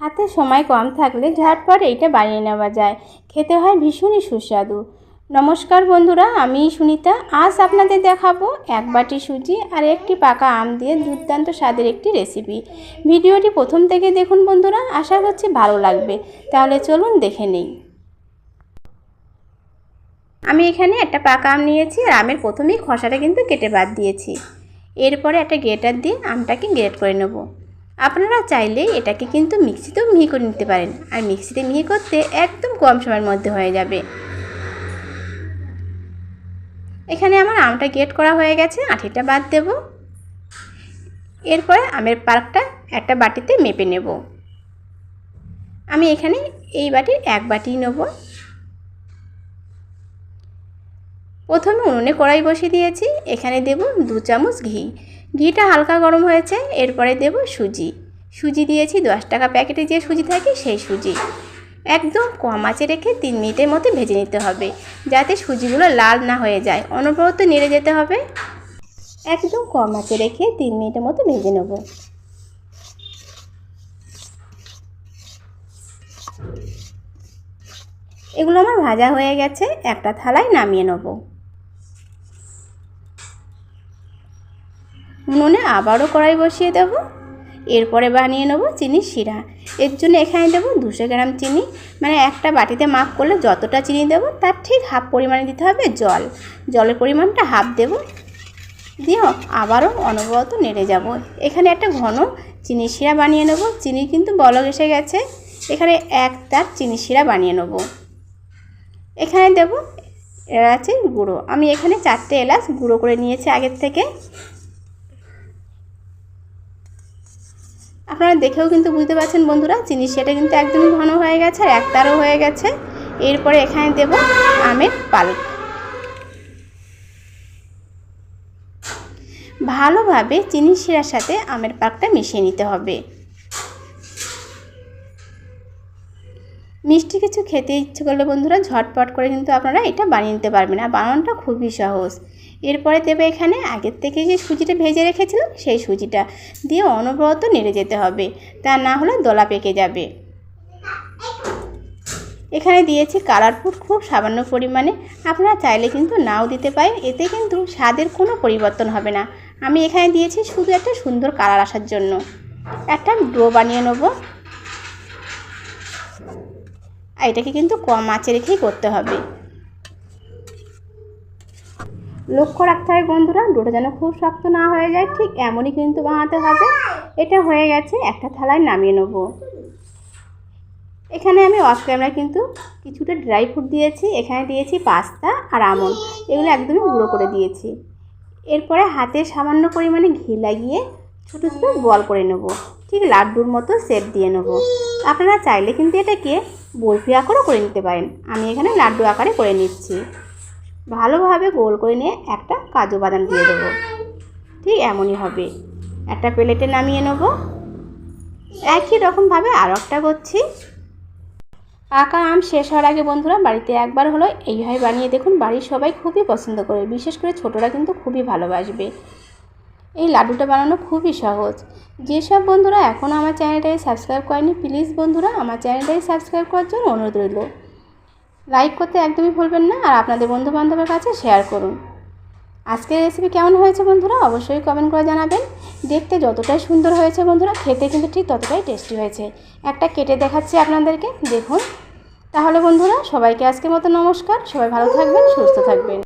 হাতে সময় কম থাকলে ঝটপট এইটা বানিয়ে নেওয়া যায়। খেতে হয় ভীষণই সুস্বাদু। নমস্কার বন্ধুরা, আমি সুনিতা। আজ আপনাদের দেখাবো এক বাটি সুজি আর একটি পাকা আম দিয়ে দুর্দান্ত স্বাদের একটি রেসিপি ভিডিওটি প্রথম থেকে দেখুন বন্ধুরা, আশা করছি ভালো লাগবে। তাহলে চলুন দেখে নেই। আমি এখানে একটা পাকা আম নিয়েছি আর আমের প্রথমেই খসাটা কিন্তু কেটে বাদ দিয়েছি। এরপরে একটা গ্রেটার দিয়ে আমটাকে গ্রেট করে নেব। আপনারা চাইলে এটাকে কিন্তু মিক্সিতেও মিহি করে নিতে পারেন। আর মিক্সিতে মিহি করতে একদম কম সময়ের মধ্যে হয়ে যাবে। এখানে আমার আমটা গ্রেট করা হয়ে গেছে আঠিটা বাদ দেব। এরপরে আমের পার্কটা একটা বাটিতে মেপে নেব। আমি এখানে এই বাটির এক বাটি নেব। প্রথমে উনুনে কড়াই বসিয়ে দিয়েছি, এখানে দেব দু চামচ ঘি। ঘিটা হালকা গরম হয়েছে, এরপরে দেব সুজি। সুজি দিয়েছি দশ টাকা প্যাকেটে যে সুজি থাকে সেই সুজি। একদম কম আঁচে রেখে তিন মিনিটের মতো ভেজে নিতে হবে, যাতে সুজিগুলো লাল না হয়ে যায়। অনবরত নেড়ে যেতে হবে। একদম কম আঁচে রেখে তিন মিনিটের মতো ভেজে নেব। এগুলো আমার ভাজা হয়ে গেছে, একটা থালায় নামিয়ে নেব। উনুনে আবারও কড়াই বসিয়ে দেব। এরপরে বানিয়ে নেব চিনির শিরা। এর জন্য এখানে দেবো দুশো গ্রাম চিনি। মানে একটা বাটিতে মাপ করলে যতটা চিনি দেবো, তার ঠিক হাফ পরিমাণে দিতে হবে জল। জলের পরিমাণটা হাফ দেব। দিয়ে আবারও অনবরত নেড়ে যাব। এখানে একটা ঘন চিনি শিরা বানিয়ে নেব। চিনি কিন্তু বলক এসে গেছে। এখানে এক তার চিনি শিরা বানিয়ে নেব। এখানে দেব এলাচের গুঁড়ো। আমি এখানে চারটে এলাচ গুঁড়ো করে নিয়েছি আগের থেকে। আপনারা দেখেও কিন্তু বুঝতে পারছেন বন্ধুরা চিনি সেটা কিন্তু একদমই ঘন হয়ে গেছে আর একতারও হয়ে গেছে। এরপরে এখানে দেব আমের পাল্প ভালোভাবে চিনি শিরার সাথে আমের পাকটা মিশিয়ে নিতে হবে। মিষ্টি কিছু খেতে ইচ্ছে করলে বন্ধুরা ঝটপট করে কিন্তু আপনারা এটা বানিয়ে নিতে পারবেন। আর বানানোটা খুবই সহজ। এরপরে দেবে এখানে আগের থেকে যে সুজিটা ভেজে রেখেছিলাম সেই সুজিটা। দিয়ে অনবরত নেড়ে যেতে হবে। তা না হলে দলা পেকে যাবে। এখানে দিয়েছি কালার ফুড খুব সামান্য পরিমাণে। আপনারা চাইলে কিন্তু নাও দিতে পারেন। এতে কিন্তু স্বাদের কোনো পরিবর্তন হবে না। আমি এখানে দিয়েছি শুধু একটা সুন্দর কালার আসার জন্য। একটা ডো বানিয়ে নেব। এটাকে কিন্তু কম আঁচে রেখেই করতে হবে। লক্ষ্য রাখতে হবে বন্ধুরা ডোটা যেন খুব শক্ত না হয়ে যায়, ঠিক এমনই কিন্তু বানাতে হবে। এটা হয়ে গেছে, একটা থালায় নামিয়ে নেব। এখানে আমি অফ ক্যামেরা কিন্তু কিছুটা ড্রাই ফ্রুট দিয়েছি, এখানে দিয়েছি পাস্তা আর আমন, এগুলো একদমই গুঁড়ো করে দিয়েছি। এরপরে হাতে সামান্য পরিমাণে ঘি লাগিয়ে ছোটো ছোটো বল করে নেব, ঠিক লাড্ডুর মতো সেট দিয়ে নেব। আপনারা চাইলে কিন্তু এটাকে বরফি আকারও করে নিতে পারেন, আমি এখানে লাড্ডু আকারে করে নিচ্ছি। ভালোভাবে গোল করে নিয়ে একটা কাজু বাদাম দিয়ে দেবো। ঠিক এমনই হবে। একটা প্লেটে নামিয়ে নেব। একই রকমভাবে আরও একটা করছি। পাকা আম শেষ হওয়ার আগে বন্ধুরা বাড়িতে একবার হলো এইভাবে বানিয়ে দেখুন, বাড়ির সবাই খুবই পছন্দ করে। বিশেষ করে ছোটরা কিন্তু খুবই ভালোবাসবে। এই লাড্ডুটা বানানো খুবই সহজ। যেসব বন্ধুরা এখনও আমার চ্যানেলটাকে সাবস্ক্রাইব করেনি, প্লিজ বন্ধুরা আমার চ্যানেলটাকে সাবস্ক্রাইব করার জন্য অনুরোধ রইল। লাইক করতে একদমই ভুলবেন না আর আপনাদের বন্ধুবান্ধবের কাছে শেয়ার করুন। আজকের রেসিপি কেমন হয়েছে বন্ধুরা? অবশ্যই কমেন্ট করে জানাবেন। দেখতে যতটাই সুন্দর হয়েছে বন্ধুরা, খেতে কিন্তু ঠিক ততটাই টেস্টি হয়েছে। একটা কেটে দেখাচ্ছি আপনাদেরকে, দেখুন। তাহলে বন্ধুরা, সবাইকে আজকের মতো নমস্কার। সবাই ভালো থাকবেন, সুস্থ থাকবেন।